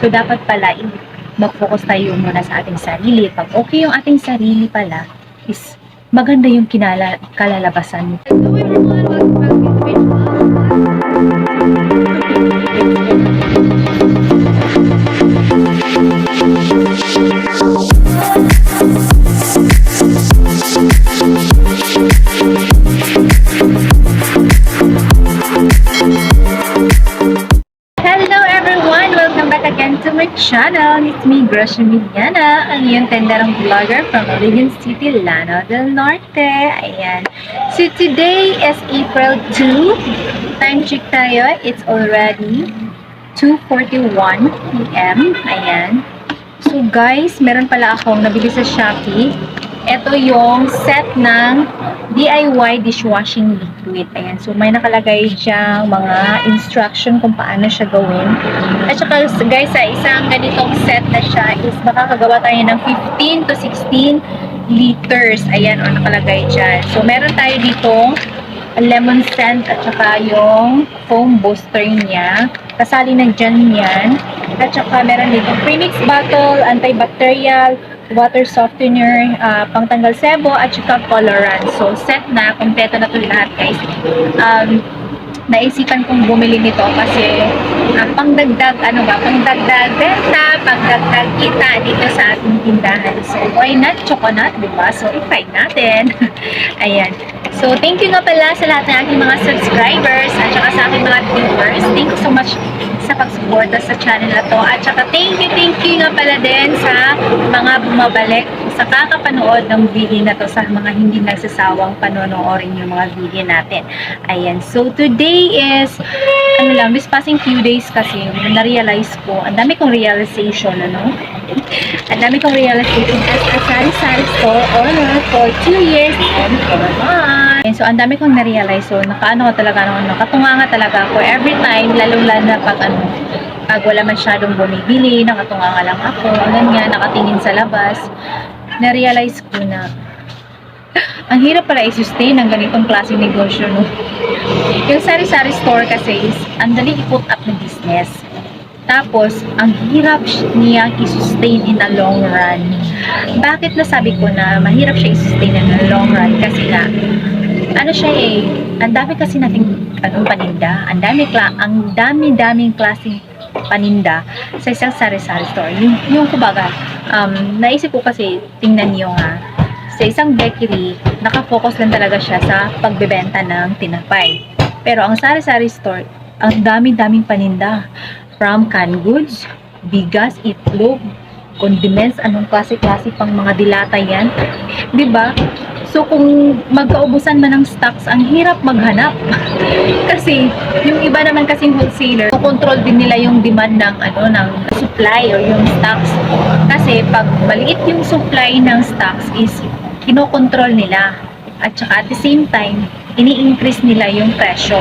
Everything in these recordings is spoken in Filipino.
So, dapat pala, mag-focus tayo muna sa ating sarili. Pag okay yung ating sarili pala, is maganda yung kinala, kalalabasan. Hello everyone, welcome channel. It's me, Grosha Miliana, ang iyong tenderang vlogger from Oligan City, Lano del Norte. Ayan. So today is April 2. Time check tayo. It's already 2.41 p.m. Ayan. So guys, meron pala akong nabili sa Shopee. Ito yung set ng DIY dishwashing liquid. Ayan. So, may nakalagay diyang mga instruction kung paano siya gawin. At saka, guys, sa isang ganitong set na siya is makakagawa tayo ng 15 to 16 liters. Ayan, o nakalagay dyan. So, meron tayo dito lemon scent at saka yung foam booster niya. Kasali na dyan yan. At saka meron dito premix bottle, antibacterial, water softener, ah, pangtanggal sebo, at saka colorant. So, set na. Kompleto na ito lahat, guys. Um, naisipan kong bumili nito kasi ah, pangdagdag, ano ba, pangdagdag benta, pangdagdag kita dito sa ating tindahan. So, why not chocolate, di ba? So, i-try natin. Ayan. So, thank you nga pala sa lahat ng aking mga subscribers at saka sa aking mga viewers. Thank you so much sa pagsuporta sa channel na to. At saka thank you, thank you nga pala din sa mga bumabalik sa kakapanood ng video na to sa mga hindi nagsasawang panonoorin yung mga video natin. Ayan. So, today is, ano lang, this passing few days kasi, na-realize ko, ang dami kong realization, ano? Ang dami kong realization as a sari-sari store owner for 2 years and 4 months. And so, ang dami kong na-realize. So, nakaano ka talaga, no, nakatunga nga talaga ako every time, lalong-lalo na pag ano, pag wala masyadong bumibili, nakatunga nga lang ako, ganyan, nakatingin sa labas, na-realize ko na ang hirap pala i-sustain ang ganitong klaseng negosyo, no? Yung sari-sari store kasi is, ang dali i-put up ng business. Tapos, ang hirap niya i-sustain in the long run. Bakit nasabi ko na mahirap siya i-sustain in the long run? Kasi nga, ano siya eh, ang dami kasi nating anong paninda, ang dami kla, ang dami-daming klaseng paninda sa isang sari-sari store. Yung, yung kumbaga, um, naisip ko kasi, tingnan niyo nga, sa isang bakery, nakafocus lang talaga siya sa pagbebenta ng tinapay. Pero ang sari-sari store, ang dami-daming paninda. From canned goods, bigas, itlog, condiments, anong klase-klase pang mga dilata yan. ba? So kung magkaubusan man ng stocks, ang hirap maghanap. kasi yung iba naman kasing wholesaler, control din nila yung demand ng ano ng supply or yung stocks. Kasi pag maliit yung supply ng stocks is kinokontrol nila. At saka at the same time, ini-increase nila yung presyo.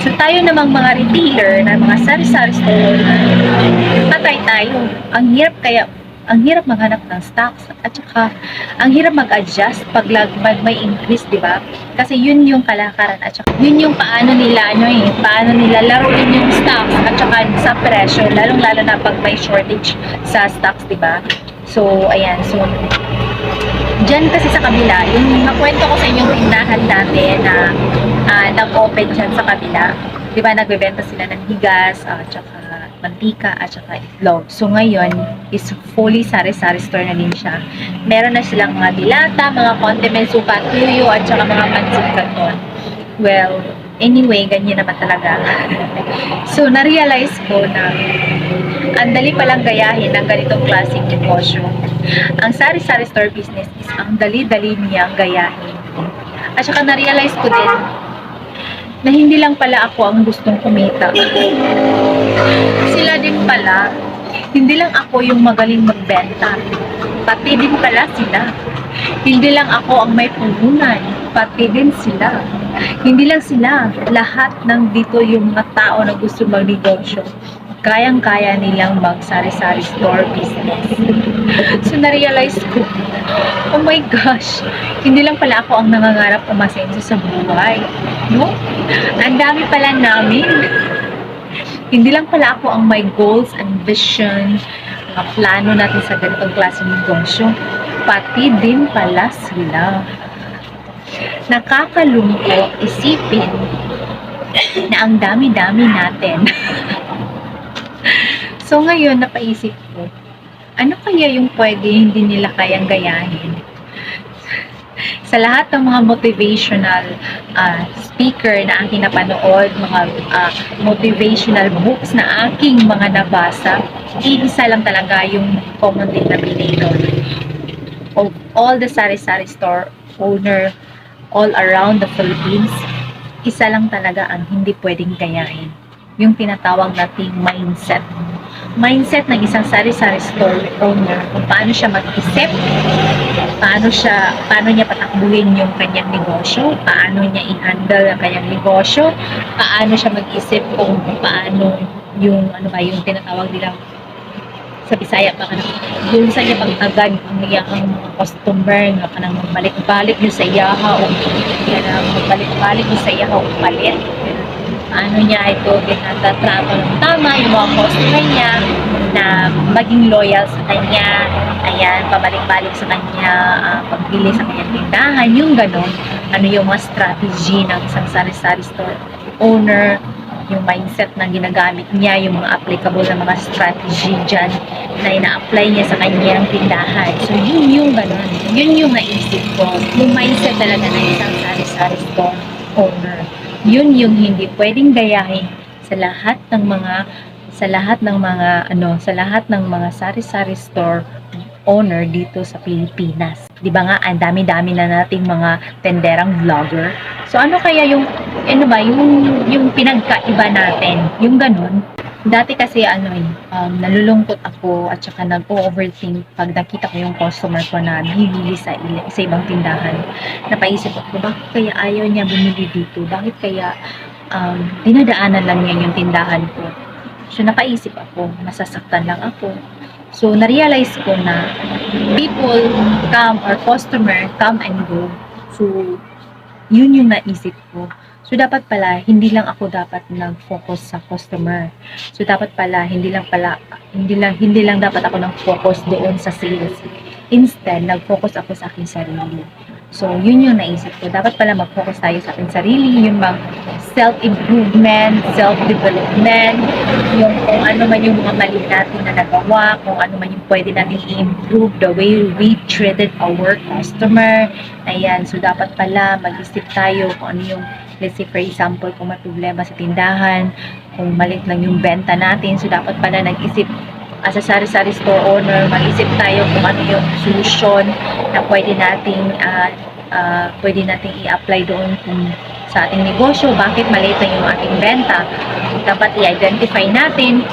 So tayo namang mga retailer na mga sari-sari store, patay tayo. Ang hirap kaya ang hirap maghanap ng stocks at saka ang hirap mag-adjust pag mag may increase, di ba? Kasi yun yung kalakaran at saka yun yung paano nila ano eh, paano nila laruin yung stocks at saka sa presyo, lalong lalo na pag may shortage sa stocks, di ba? So, ayan. So, Diyan kasi sa kabila, yung nakwento ko sa inyong tindahan dati na ah, nag-open dyan sa kabila. Di ba, nagbebenta sila ng higas, at saka mantika, at saka itlog. So ngayon, is fully sari-sari store na din siya. Meron na silang mga dilata, mga condiments, suka, tuyo, at saka mga pansit canton. Well, anyway, ganyan naman talaga. so, na-realize ko na ang dali palang gayahin ng ganitong klaseng negosyo. Ang sari-sari store business is ang dali-dali niyang gayahin. At saka na-realize ko din na hindi lang pala ako ang gustong kumita. Sila din pala, hindi lang ako yung magaling magbenta. Pati din pala sila. Hindi lang ako ang may puhunan, pati din sila. Hindi lang sila, lahat ng dito yung mga tao na gusto magnegosyo kayang-kaya nilang mag-sari-sari store business. so, na-realize ko, oh my gosh, hindi lang pala ako ang nangangarap umasenso sa buhay. No? Ang dami pala namin. hindi lang pala ako ang may goals and vision, mga plano natin sa ganitong klaseng negosyo, pati din pala sila. Nakakalungkot isipin na ang dami-dami natin. so ngayon, napaisip ko, ano kaya yung pwede hindi nila kayang gayahin? Sa lahat ng mga motivational ah, speaker na aking napanood, mga ah, motivational books na aking mga nabasa, iisa lang talaga yung common denominator of all the sari-sari store owner all around the Philippines, isa lang talaga ang hindi pwedeng gayahin. Yung tinatawag nating mindset. Mindset ng isang sari-sari store owner kung paano siya mag-isip, paano siya, paano niya patakbuhin yung kanyang negosyo, paano niya i-handle ang kanyang negosyo, paano siya mag-isip kung paano yung, ano ba, yung tinatawag nilang sa Bisaya pa ka yung sa niya pag-agad ang iyang mga customer nga ka nang magbalik-balik niyo sa iyaha o kaya magbalik-balik niyo sa iyaha o palit ano niya ito ginatatrato ng tama yung mga customer niya na maging loyal sa kanya ayan, pabalik-balik sa kanya ah, pagbili sa kanyang tindahan yung ganon, ano yung mga strategy ng isang sari-sari store owner yung mindset na ginagamit niya, yung mga applicable na mga strategy dyan na ina-apply niya sa kanyang tindahan. So, yun yung ganun. Yun yung naisip ko. Yung mindset talaga ng isang sari-sari store owner. Yun yung hindi pwedeng gayahin sa lahat ng mga sa lahat ng mga ano sa lahat ng mga sari-sari store owner dito sa Pilipinas. 'Di ba nga ang dami-dami na nating mga tenderang vlogger. So ano kaya yung ano ba yung yung pinagkaiba natin, yung ganun. Dati kasi ano eh, um, nalulungkot ako at saka nag-overthink pag nakita ko yung customer ko na bibili sa, il- sa ibang tindahan. Napaisip ako, bakit kaya ayaw niya bumili dito? Bakit kaya um, dinadaanan lang niya yung tindahan ko? So napaisip ako, nasasaktan lang ako. So na-realize ko na people come or customer come and go. So yun yung naisip ko. So dapat pala hindi lang ako dapat nag-focus sa customer. So dapat pala hindi lang pala hindi lang hindi lang dapat ako nag-focus doon sa sales. Instead, nag-focus ako sa aking sarili. So, yun yung naisip ko. Dapat pala mag-focus tayo sa ating sarili, yung mag self-improvement, self-development, yung kung ano man yung mga mali natin na nagawa, kung ano man yung pwede natin i-improve, the way we treated our customer. Ayan, so dapat pala mag-isip tayo kung ano yung, let's say for example, kung may problema sa tindahan, kung malit lang yung benta natin, so dapat pala nag-isip as a sari-sari store owner, mag-isip tayo kung ano yung solusyon na pwede nating ah, ah, pwede nating i-apply doon kung sa ating negosyo, bakit maliit lang yung ating benta. Dapat i-identify natin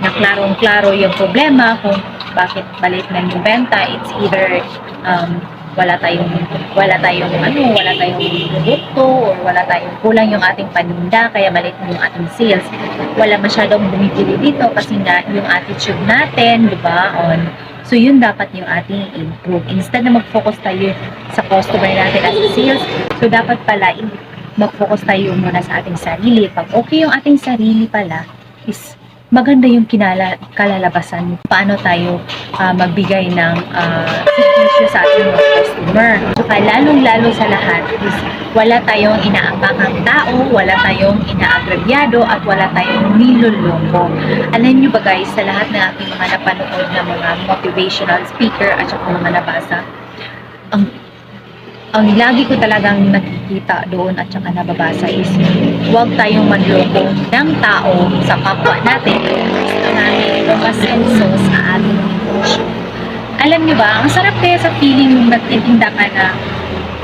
na klarong-klaro yung problema kung bakit maliit lang yung benta. It's either um, wala tayong wala tayong ano, wala tayong produkto or wala tayong kulang yung ating paninda kaya maliit na yung ating sales. Wala masyadong bumibili dito kasi nga yung attitude natin, di ba, on So, yun dapat yung ating improve. Instead na mag-focus tayo sa customer natin as a sales, so dapat pala mag-focus tayo muna sa ating sarili. Pag okay yung ating sarili pala, is maganda yung kinala, kalalabasan. Paano tayo ah, magbigay ng uh, sa ating mga customer. Kaya lalong-lalo sa lahat is wala tayong inaapakang tao, wala tayong inaagrabyado, at wala tayong niloloko. Alam nyo ba guys, sa lahat ng aking mga napanood na mga motivational speaker at saka mga nabasa, ang ang lagi ko talagang nakikita doon at saka nababasa is huwag tayong manloko ng tao sa kapwa natin gusto namin umasenso sa ating negosyo. Alam niyo ba, ang sarap kaya sa feeling nung nagtitinda ka na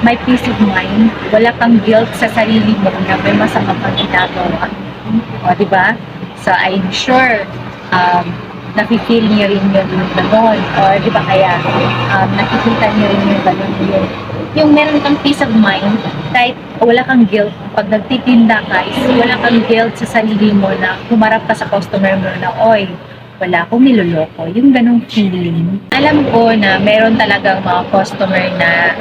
may peace of mind, wala kang guilt sa sarili mo na may masama kang ginagawa. O, di ba? So, I'm sure um, nafe-feel niyo rin yun yung ganon. Or, di ba kaya, um, nakikita niyo rin yung ganon yun. Yung meron kang peace of mind, kahit wala kang guilt, pag nagtitinda ka, is wala kang guilt sa sarili mo na humarap ka sa customer mo na, oy, wala akong niloloko. Yung ganong feeling. Alam ko na meron talagang mga customer na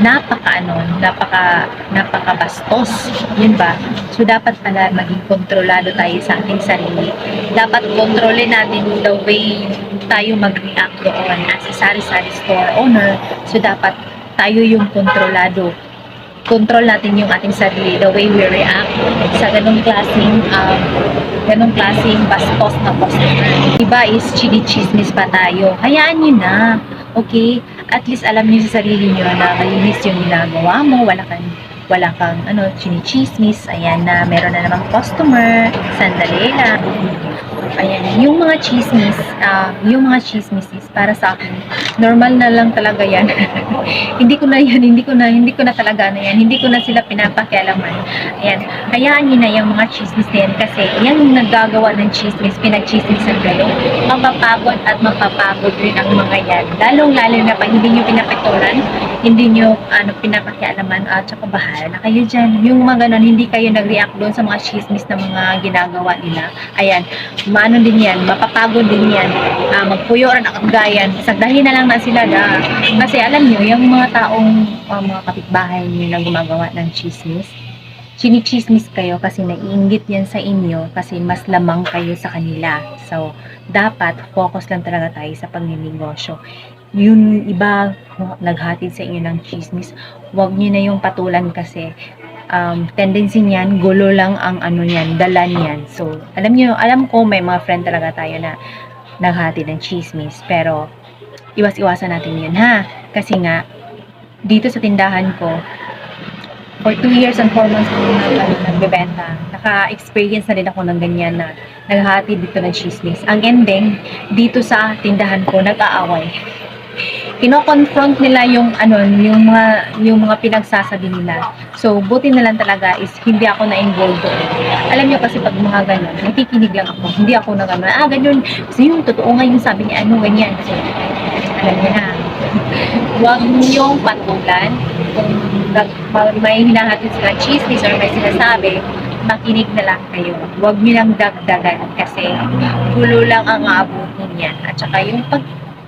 napaka ano, napaka napakabastos. Yun ba? So dapat pala maging kontrolado tayo sa ating sarili. Dapat kontrolin natin the way tayo mag-react doon as a sari-sari store owner. So dapat tayo yung kontrolado control natin yung ating sarili, the way we react sa ganong klaseng um, ganong klaseng bastos na customer. Iba is chini-chismis pa tayo. Hayaan nyo na. Okay? At least alam niyo sa sarili niyo na malinis yung ginagawa mo. Wala kang wala kang ano, chinichismis. Ayan na, meron na namang customer. Sandali lang. Ayan, yung mga chismis, ah, yung mga chismis is para sa akin, normal na lang talaga yan. hindi ko na yan, hindi ko na, hindi ko na talaga na yan. Hindi ko na sila pinapakialaman. Ayan, hayaan nyo na yung mga chismis na yan kasi yan yung naggagawa ng chismis, pinagchismisan kayo. Mapapagod at mapapagod rin ang mga yan. Lalong-lalo na pag hindi nyo pinapitulan, hindi nyo ano, pinapakialaman at saka bahala na kayo dyan. Yung mga ganon, hindi kayo nag-react doon sa mga chismis na mga ginagawa nila. Ayan, maano din yan, mapapagod din yan. Ah, magpuyo rin ang gayan. Sagdahin na lang na sila na. Kasi alam nyo, yung mga taong, ah, mga kapitbahay nyo na gumagawa ng chismis, chinichismis kayo kasi naiinggit yan sa inyo kasi mas lamang kayo sa kanila. So, dapat focus lang talaga tayo sa pagninegosyo. Yung iba naghatid sa inyo ng chismis, wag nyo na yung patulan kasi um, tendency niyan, gulo lang ang ano niyan, dala niyan. So, alam niyo, alam ko may mga friend talaga tayo na naghatid ng chismis, pero iwas-iwasan natin yun ha. Kasi nga, dito sa tindahan ko, for 2 years and 4 months ko na nagbebenta. Naka-experience na din ako ng ganyan na naghahatid dito ng chismis. Ang ending, dito sa tindahan ko, nag-aaway. Kino-confront nila yung ano, yung mga yung mga pinagsasabi nila. So, buti na lang talaga is hindi ako na-involved doon. Alam niyo kasi pag mga ganun, nakikinig lang ako. Hindi ako na gano'n, ah, ganun. Kasi yung totoo nga yung sabi niya, ano, ganyan. So, alam niyo na. Huwag niyong patulan kung may hinahatid sila chismis or may sinasabi, makinig na lang kayo. Huwag niyo lang dagdagan kasi gulo lang ang aabutin niyan. At saka yung pag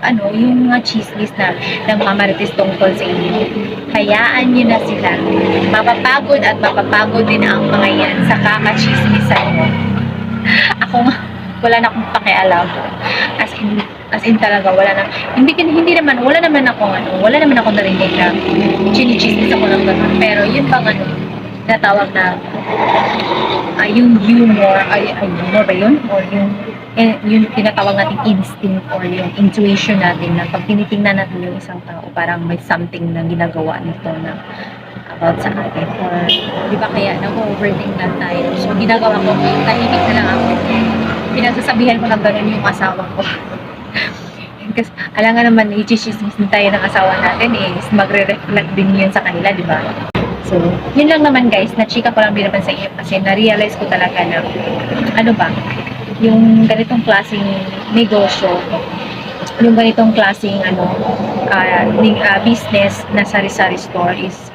ano, yung mga chismis na nagmamarites tungkol sa inyo. Hayaan nyo na sila. Mapapagod at mapapagod din ang mga yan sa kakachismisan mo. Ako nga, wala na akong pakialam. As in, as in talaga, wala na. Hindi, hindi naman, wala naman ako, ano, wala naman ako narinig na chinichismis ako ng ganun. Pero yun bang ano, natawag na ay yung humor, ay, ay humor ba yun? Or yung, eh, yung tinatawag natin instinct or yung intuition natin na pag tinitingnan natin yung isang tao, parang may something na ginagawa nito na about sa atin. Or, di ba kaya, na-overthink lang tayo. So, ginagawa ko, tahimik na lang ako. Pinagsasabihan ko ng ganun yung asawa ko. Kasi, alam nga naman, i-chismis din tayo ng asawa natin is magre-reflect din yun sa kanila, di ba? So, yun lang naman guys, na-chika ko lang din sa inyo kasi na-realize ko talaga na, ano ba, yung ganitong klaseng negosyo, yung ganitong klaseng ano, ni- ah, business na sari-sari store is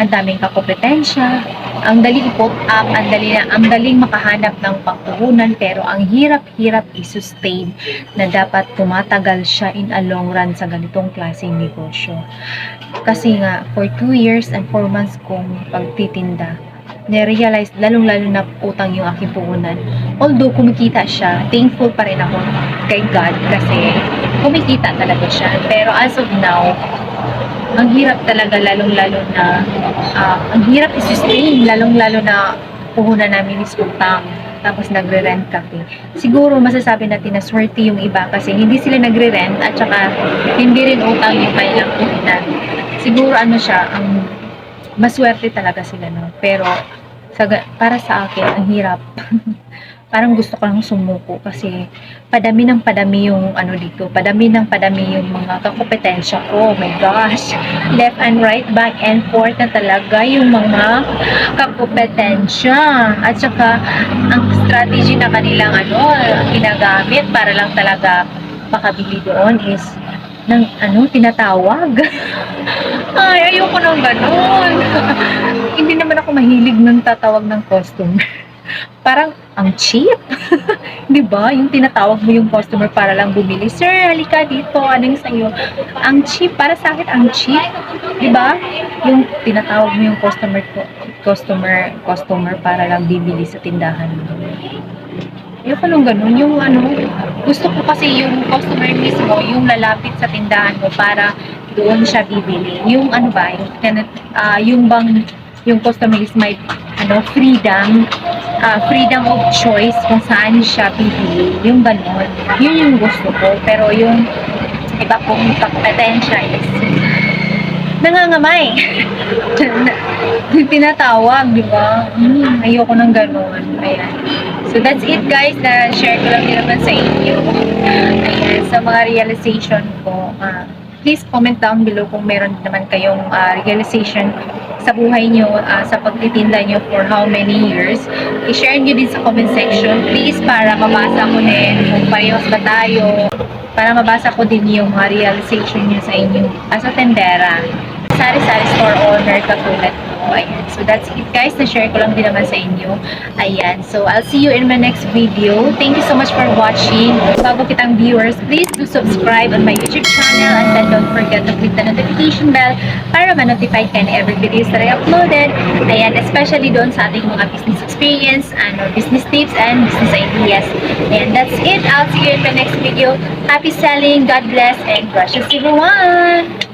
ang daming kakompetensya, ang dali ipot up, ang dali na, ang daling makahanap ng pangpuhunan, pero ang hirap-hirap i-sustain na dapat tumatagal siya in a long run sa ganitong klaseng negosyo. Kasi nga, for 2 years and 4 months kong pagtitinda, na-realize, lalong-lalo na utang yung aking puhunan. Although kumikita siya, thankful pa rin ako kay God kasi kumikita talaga siya. Pero as of now, ang hirap talaga lalong-lalo na ah, ang hirap i-sustain lalong-lalo na puhunan namin is utang tapos nagre-rent kami. Siguro masasabi natin na swerte yung iba kasi hindi sila nagre-rent at saka hindi rin utang yung kanilang puhunan. Siguro ano siya, ang maswerte talaga sila no. Pero sa, ga- para sa akin, ang hirap. Parang gusto ko lang sumuko kasi padami ng padami yung ano dito, padami ng padami yung mga kakompetensya ko. Oh my gosh. Left and right, back and forth na talaga yung mga kakompetensya. At saka ang strategy na kanilang ano, ginagamit para lang talaga makabili doon is ng ano, tinatawag. Ay, ayoko ng ganun. Hindi naman ako mahilig nung tatawag ng customer. Parang, ang cheap. Di ba? Yung tinatawag mo yung customer para lang bumili. Sir, halika dito. Anong sa'yo? Ang cheap. Para sa akin, ang cheap. Di ba? Yung tinatawag mo yung customer customer, customer para lang bibili sa tindahan mo. Ayoko nung ganun. Yung ano, gusto ko kasi yung customer mismo, yung lalapit sa tindahan mo para doon siya bibili. Yung ano ba, yung, ah, yung bang, yung customer is may ano, freedom, ah, freedom of choice kung saan siya bibili. Yung ganun. Yun yung gusto ko. Pero yung iba pong kompetensya is nangangamay. Tinatawag, di ba? Hmm, ayoko ng ganun. Ayan. So that's it guys, na share ko lang din naman sa inyo. Ayan, sa mga realization ko. ah, please comment down below kung meron naman kayong ah, realization sa buhay nyo, ah, sa pagtitinda nyo for how many years. I-share nyo din sa comment section, please, para mabasa ko din kung parehas ba tayo. Para mabasa ko din yung mga realization nyo sa inyo as a tendera. Sari-sari store owner katulad ko. So that's it guys. Na-share ko lang din naman sa inyo. Ayan. So I'll see you in my next video. Thank you so much for watching. Bago kitang viewers, please do subscribe on my YouTube channel and then don't forget to click the notification bell para ma-notify ka na every videos that I uploaded. Ayan. Especially doon sa ating mga business experience, ano, business tips and business ideas. Ayan. That's it. I'll see you in my next video. Happy selling. God bless and gracious everyone.